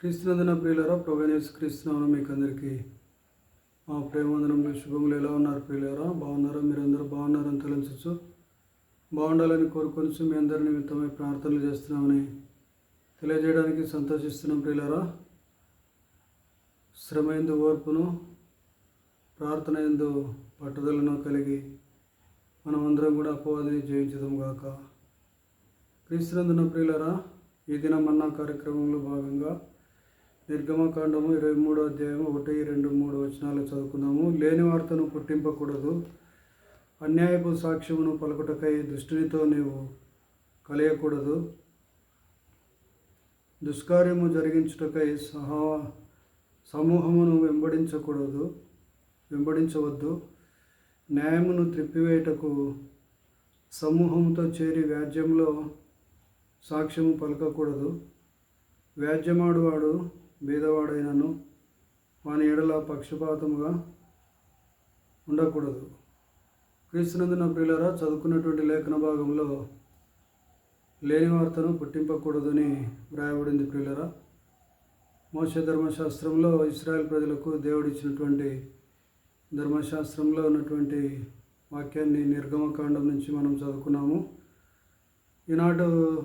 క్రీస్తునందన ప్రియులరా ప్రవేణేశ్ క్రీస్తునామన మీకు అందరికీ మా ప్రేమవందనములు శుభములు ఎలా ఉన్నారు ప్రియులరా? బాగున్నారా? మీరందరూ బాగున్నారని తలంచచ్చు బాగుండాలని కోరుకొని మీ అందరి నిమిత్తమై ప్రార్థనలు చేస్తున్నామని తెలియజేయడానికి సంతోషిస్తున్నాం ప్రియులరా. శ్రమ ఎందు ఓర్పును ప్రార్థన ఎందు పట్టుదలను కలిగి మనమందరం కూడా అపవాదిని జయించదాం గాక. క్రీస్తునందున ప్రియులరా ఈ దినం అన్న కార్యక్రమంలో భాగంగా నిర్గమకాండము ఇరవై మూడో అధ్యాయం ఒకటి రెండు మూడు వచనాలు చదువుకున్నాము. లేని వార్తను పుట్టింపకూడదు. అన్యాయపు సాక్ష్యమును పలుకుటకై దుష్టునితో నీవు కలియకూడదు. దుష్కార్యము జరిగించుటకై సహా సమూహమును వెంబడించకూడదు. వెంబడించవద్దు. న్యాయమును త్రిప్పివేయటకు సమూహంతో చేరి వ్యాజ్యంలో సాక్ష్యము పలకకూడదు. వ్యాజ్యమాడువాడు బీదవాడైనను వాని ఎడల పక్షపాతముగా ఉండకూడదు. క్రీస్తునందున ప్రియులరా చదువుకున్నటువంటి లేఖన భాగంలో లేని వార్తను పుట్టింపకూడదని వ్రాయబడింది ప్రియులరా. మోస ధర్మశాస్త్రంలో ఇస్రాయల్ ప్రజలకు దేవుడిచ్చినటువంటి ధర్మశాస్త్రంలో ఉన్నటువంటి వాక్యాన్ని నిర్గమకాండం నుంచి మనం చదువుకున్నాము. ఈనాడు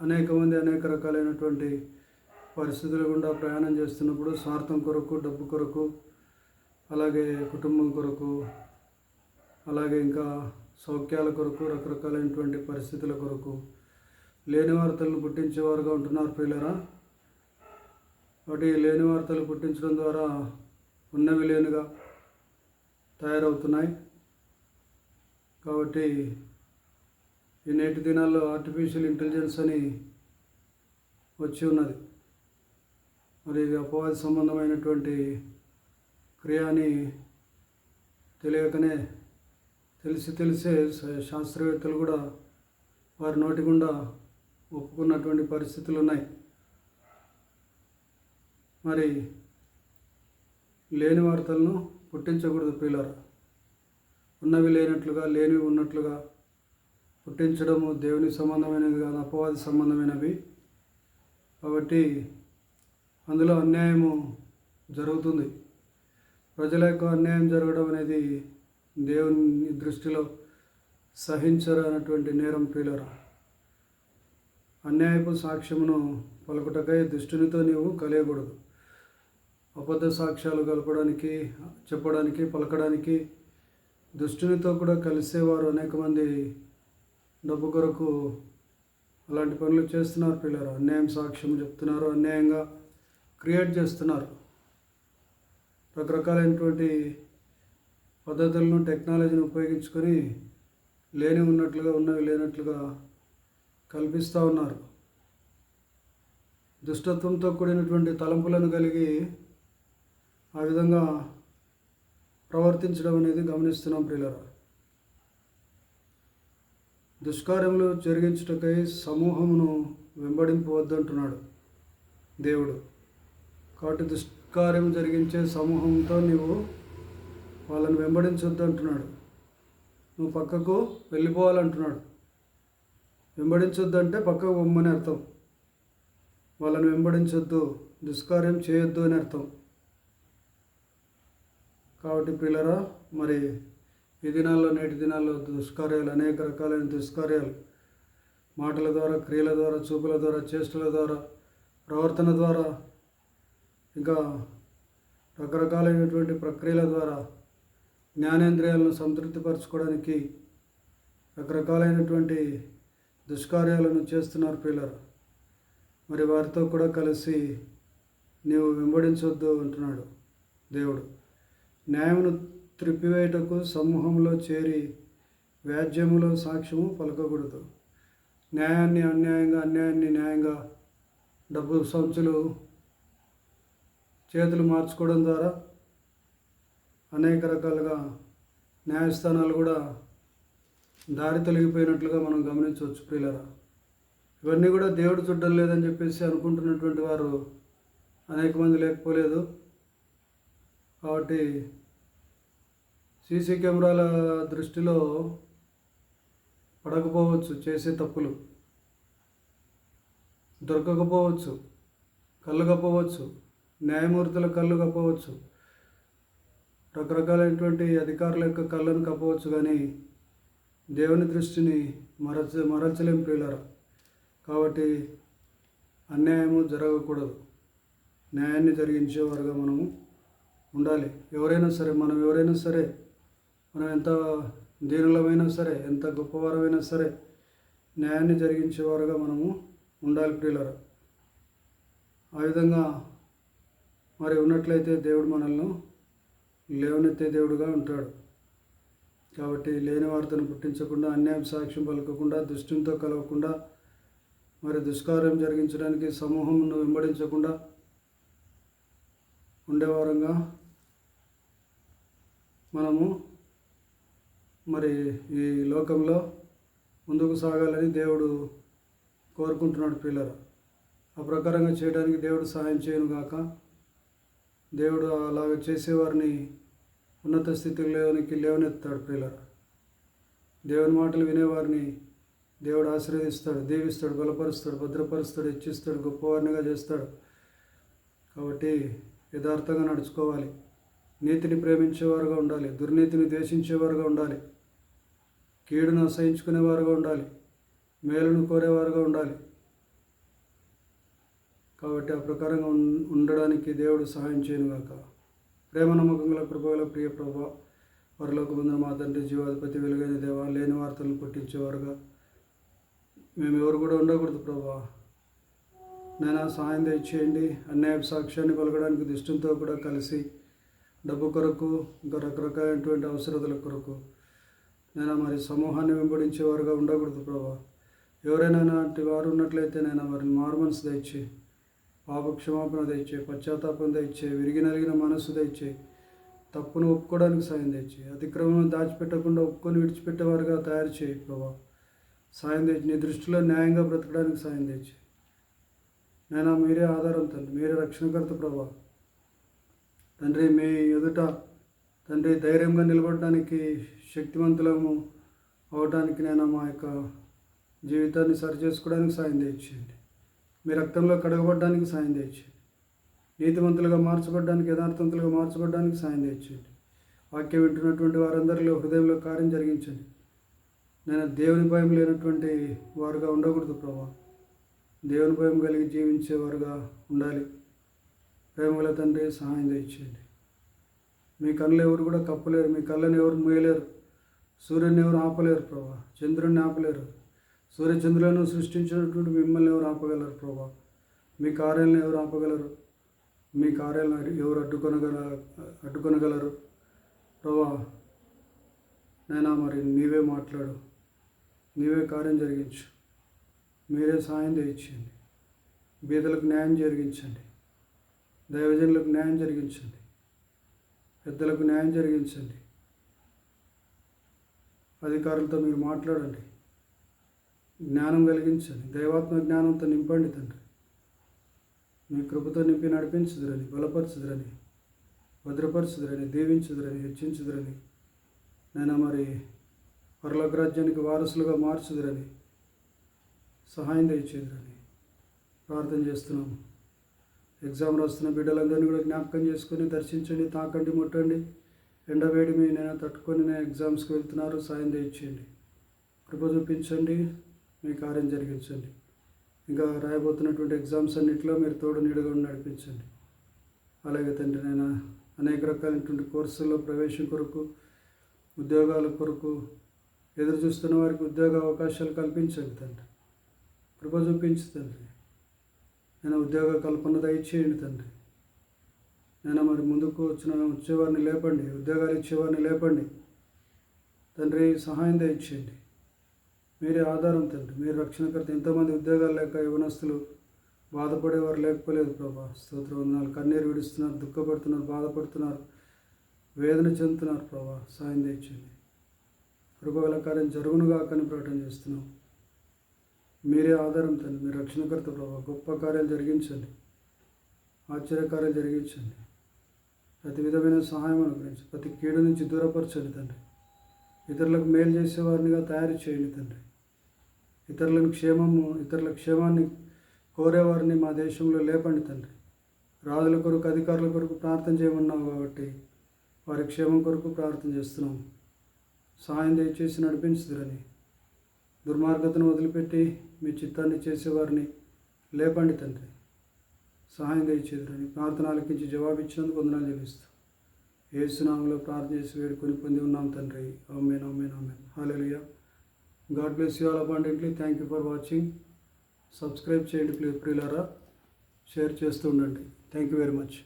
అనేక మంది అనేక రకాలైనటువంటి పరిస్థితుల గుండా ప్రయాణం చేస్తున్నప్పుడు స్వార్థం కొరకు డబ్బు కొరకు అలాగే కుటుంబం కొరకు అలాగే ఇంకా సౌఖ్యాల కొరకు రకరకాలైనటువంటి పరిస్థితుల కొరకు లేని వార్తలను పుట్టించేవారుగా ఉంటున్నారు ప్రియులరా. వాటి లేని వార్తలు పుట్టించడం ద్వారా ఉన్నవి లేనిగా తయారవుతున్నాయి. కాబట్టి ఈ నేటి దినాల్లో ఆర్టిఫిషియల్ ఇంటెలిజెన్స్ అని వచ్చి ఉన్నది. మరి ఇది అపవాది సంబంధమైనటువంటి క్రియాని తెలియకనే తెలిసి తెలిసే శా- శాస్త్రవేత్తలు కూడా వారి నోటి గుండా ఒప్పుకున్నటువంటి పరిస్థితులు ఉన్నాయి మరి లేని వార్తలను పుట్టించకూడదు పిల్లలు ఉన్నవి లేనట్లుగా లేనివి ఉన్నట్లుగా పుట్టించడము దేవునికి సంబంధమైనది కాదు అపవాది సంబంధమైనవి. కాబట్టి అందులో అన్యాయము జరుగుతుంది. ప్రజల యొక్క అన్యాయం జరగడం అనేది దేవుని దృష్టిలో సహించరనటువంటి నేరం పీలరా. అన్యాయపు సాక్ష్యమును పలుకుటకై దుష్టునితో నీవు కలియకూడదు. అబద్ధ సాక్ష్యాలు కలపడానికి చెప్పడానికి పలకడానికి దుష్టునితో కూడా కలిసేవారు అనేక మంది డబ్బు కొరకు అలాంటి పనులు చేస్తున్నారు పిల్లలు అన్యాయం సాక్ష్యం చెప్తున్నారు. అన్యాయంగా క్రియేట్ చేస్తున్నారు. రకరకాలైనటువంటి పద్ధతులను టెక్నాలజీని ఉపయోగించుకొని లేని ఉన్నట్లుగా ఉన్నవి లేనట్లుగా కల్పిస్తూ ఉన్నారు. దుష్టత్వంతో కూడినటువంటి తలంపులను కలిగి ఆ విధంగా ప్రవర్తించడం అనేది గమనిస్తున్నాం ప్రియులరా. దుష్కార్యములు జరిగించుటకై సమూహమును వెంబడింపవద్దంటున్నాడు దేవుడు. కాబట్టి దుష్కార్యం జరిగించే సమూహంతో నీవు వాళ్ళని వెంబడించొద్దు అంటున్నాడు నువ్వు పక్కకు వెళ్ళిపోవాలంటున్నాడు. వెంబడించొద్దు అంటే పక్కకు పొమ్మని అర్థం. వాళ్ళని వెంబడించొద్దు దుష్కార్యం చేయొద్దు అని అర్థం. కాబట్టి పిల్లరా మరి ఈ దినాల్లో నేటి దినాల్లో దుష్కార్యాలు అనేక రకాలైన దుష్కార్యాలు మాటల ద్వారా క్రియల ద్వారా చూపుల ద్వారా చేష్టల ద్వారా ప్రవర్తన ద్వారా ఇంకా రకరకాలైనటువంటి ప్రక్రియల ద్వారా జ్ఞానేంద్రియాలను సంతృప్తిపరచుకోవడానికి రకరకాలైనటువంటి దుష్కార్యాలను చేస్తున్నారు పిల్లలు. మరి వారితో కూడా కలిసి నీవు వెంబడించొద్దు అంటున్నాడు దేవుడు. న్యాయమును త్రిప్పివేయటకు సమూహంలో చేరి వ్యాజ్యములో సాక్ష్యము పలకకూడదు. న్యాయాన్ని అన్యాయంగా అన్యాయాన్ని న్యాయంగా డబ్బు సంచులు చేతులు మార్చుకోవడం ద్వారా అనేక రకాలుగా న్యాయస్థానాలు కూడా దారి తొలగిపోయినట్లుగా మనం గమనించవచ్చు ప్రియులరా. ఇవన్నీ కూడా దేవుడు చూడడం లేదని చెప్పేసి అనుకుంటున్నటువంటి వారు అనేక మంది లేకపోలేదు. కాబట్టి సీసీ కెమెరాల దృష్టిలో పడకపోవచ్చు చేసే తప్పులు. దొరకకపోవచ్చు కళ్ళు న్యాయమూర్తుల కళ్ళు కప్పవచ్చు. రకరకాలైనటువంటి అధికారుల యొక్క కళ్ళను కప్పవచ్చు కానీ దేవుని దృష్టిని మరచ మరచలేం ప్రియులరా. కాబట్టి అన్యాయము జరగకూడదు. న్యాయాన్ని జరిగించేవారుగా మనము ఉండాలి. ఎవరైనా సరే మనం ఎవరైనా సరే మనం ఎంత దీనులమైనా సరే ఎంత గొప్పవారమైనా సరే న్యాయాన్ని జరిగించేవారుగా మనము ఉండాలి ప్రియులరా. ఆ విధంగా మరి ఉన్నట్లయితే దేవుడు మనల్ని లేవనెత్తే దేవుడుగా ఉంటాడు. కాబట్టి లేని వార్తను పుట్టించకుండా అన్యాయం సాక్ష్యం పలకకుండా దుష్టితో కలవకుండా మరి దుష్కార్యం జరిగించడానికి సమూహంను వెంబడించకుండా ఉండేవారంగా మనము మరి ఈ లోకంలో ముందుకు సాగాలని దేవుడు కోరుకుంటున్నాడు. పిల్లలు ఆ ప్రకారంగా చేయడానికి దేవుడు సహాయం చేయను గాక దేవుడు అలాగ చేసేవారిని ఉన్నత స్థితిలోనికి లేవనెత్తాడు పిల్లలు దేవుని మాటలు వినేవారిని దేవుడు ఆశీర్వదిస్తాడు దీవిస్తాడు బలపరుస్తాడు భద్రపరుస్తాడు హెచ్చిస్తాడు గొప్పవారినిగా చేస్తాడు. కాబట్టి యథార్థంగా నడుచుకోవాలి. నీతిని ప్రేమించేవారుగా ఉండాలి దుర్నీతిని ద్వేషించేవారుగా ఉండాలి కీడును అసహించుకునేవారుగా ఉండాలి మేలును కోరేవారుగా ఉండాలి కాబట్టి ఆ ప్రకారంగా ఉండడానికి దేవుడు సహాయం చేయనుగాక ప్రేమ నమ్మకంగా కృపగల ప్రియ ప్రభా వరలోకి ముందు మా తండ్రి జీవాధిపతి వెలుగైన దేవ లేని వార్తలను పుట్టించేవారుగా. మేము ఎవరు కూడా ఉండకూడదు ప్రభా. నేను సహాయం దయచేయండి. అన్యాయ సాక్ష్యాన్ని పలకడానికి దుష్టంతో కూడా కలిసి డబ్బు కొరకు ఇంకా రకరకాలైనటువంటి అవసరతల కొరకు నేను మరి సమూహాన్ని వెంబడించేవారుగా ఉండకూడదు ప్రభా. ఎవరైనా వారు ఉన్నట్లయితే నేను వారిని మార్మన్స్ తెచ్చి పాప క్షమాపణ దయచే పశ్చాత్తాపం దయచే విరిగి నలిగిన మనస్సు దయచే తప్పును ఒప్పుకోవడానికి సాయం దయచే అతిక్రమం దాచిపెట్టకుండా ఒప్పుకొని విడిచిపెట్టేవారుగా తయారు చేయి ప్రభా. సాయం తెచ్చి నీ దృష్టిలో న్యాయంగా బ్రతకడానికి సాయం తెచ్చి నేను మీరే ఆధారం తండ్రి. మీరే రక్షణకర్త ప్రభా. తండ్రి మీ ఎదుట తండ్రి ధైర్యంగా నిలబడడానికి శక్తివంతులము అవడానికి నేను మా యొక్క జీవితాన్ని సరిచేసుకోవడానికి సాయం తెచ్చేయండి మీ రక్తంలో కడగబడడానికి సాయం తెచ్చేయండి నీతివంతులుగా మార్చబడడానికి యథార్థవంతులుగా మార్చబడడానికి సాయం తెచ్చేయండి వాక్యం వింటున్నటువంటి వారందరిలో హృదయంలో కార్యం జరిగించండి. నేను దేవుని భయం లేనటువంటి వారుగా ఉండకూడదు ప్రభా. దేవుని భయం కలిగి జీవించేవారుగా ఉండాలి. ప్రేమగల తండ్రి సహాయం తెచ్చేయండి మీ కళ్ళు ఎవరు కూడా కప్పలేరు మీ కళ్ళని ఎవరు మూయలేరు. సూర్యుని ఎవరు ఆపలేరు ప్రభా. చంద్రుడిని ఆపలేరు. సూర్యచంద్రులను సృష్టించినటువంటి మిమ్మల్ని ఎవరు ఆపగలరు ప్రభా? మీ కార్యాలను ఎవరు ఆపగలరు? మీ కార్యాలను ఎవరు అడ్డుకొనగల అడ్డుకొనగలరు? ప్రభా నైనా మరి నీవే మాట్లాడు. నీవే కార్యం జరిగించు. మీరే సాయం చేయించండి. బీదలకు న్యాయం జరిగించండి. దైవజనులకు న్యాయం జరిగించండి. పెద్దలకు న్యాయం జరిగించండి. అధికారులతో మీరు మాట్లాడండి. జ్ఞానం కలిగించండి. దైవాత్మ జ్ఞానంతో నింపండి తండ్రి. మీ కృపతో నింపి నడిపించుదురని బలపరచుదురని భద్రపరచుదురని దీవించుదురని హెచ్చించుదురని నేను మరి పరలోకరాజ్యానికి వారసులుగా మార్చుదురని సహాయం దయచేదురని ప్రార్థన చేస్తున్నాము ఎగ్జామ్ రాస్తున్న బిడ్డలందరినీ కూడా జ్ఞాపకం చేసుకొని దర్శించండి తాకండి ముట్టండి. ఎండవేడి మీ నేను తట్టుకొని నేను ఎగ్జామ్స్కి వెళ్తున్నారు సాయం దయచేయండి. కృప చూపించండి. మీ కార్యం జరిగించండి. ఇంకా రాయబోతున్నటువంటి ఎగ్జామ్స్ అన్నింటిలో మీరు తోడు నీడుగా ఉండి నడిపించండి. అలాగే తండ్రి నేను అనేక రకాలైనటువంటి కోర్సుల్లో ప్రవేశం కొరకు ఉద్యోగాల కొరకు ఎదురు చూస్తున్న వారికి ఉద్యోగ అవకాశాలు కల్పించండి తండ్రి. కృప చూపించు తండ్రి. నేను ఉద్యోగ కల్పన దయచేయండి తండ్రి. నేను మరి ముందుకు వచ్చిన వచ్చేవారిని లేపండి ఉద్యోగాలు ఇచ్చేవారిని లేపండి. తండ్రి సహాయం దయచేయండి. మీరే ఆధారం తండ్రి మీరు రక్షణకర్త. ఎంతోమంది ఉద్యోగాలు లేక యవనస్తులు బాధపడేవారు లేకపోలేదు ప్రభా. స్తోత్ర వందనాలు. కన్నీరు విడుస్తున్నారు దుఃఖపడుతున్నారు బాధపడుతున్నారు వేదన చెందుతున్నారు ప్రభా. సాయం తెచ్చింది కృపగల కార్యం జరుగునుగా కానీ ప్రకటన చేస్తున్నాం. మీరే ఆధారం తండ్రి మీరు రక్షణకర్త ప్రభా. గొప్ప కార్యాలు జరిగించండి. ఆశ్చర్యకార్యాలు జరిగించండి. ప్రతి విధమైన సహాయం అనుగ్రహించి ప్రతి కీడు నుంచి దూరపరచండి తండ్రి. ఇతరులకు మేలు చేసేవారినిగా తయారు చేయండి తండ్రి. ఇతరులను క్షేమము ఇతరుల క్షేమాన్ని కోరేవారిని మా దేశంలో లేపండి తండ్రి. రాజుల కొరకు అధికారుల కొరకు ప్రార్థన చేయమన్నావు కాబట్టి వారి క్షేమం కొరకు ప్రార్థన చేస్తున్నాం సహాయం దయచేసి నడిపించుదురని దుర్మార్గతను వదిలిపెట్టి మీ చిత్తాన్ని చేసేవారిని లేపండి తండ్రి. సహాయం దయచేదురని ప్రార్థన ఆలకించి జవాబిచ్చినందుకు వందనాలు చెల్లిస్తూ ఏసునామంలో ప్రార్థన చేసి వేడుకొని పొంది ఉన్నాం తండ్రి. Amen amen amen hallelujah God bless you all abundantly thank you for watching subscribe చేయండి ప్లీజ్ ప్రియులారా. షేర్ చేస్తూ ఉండండి. Thank you very much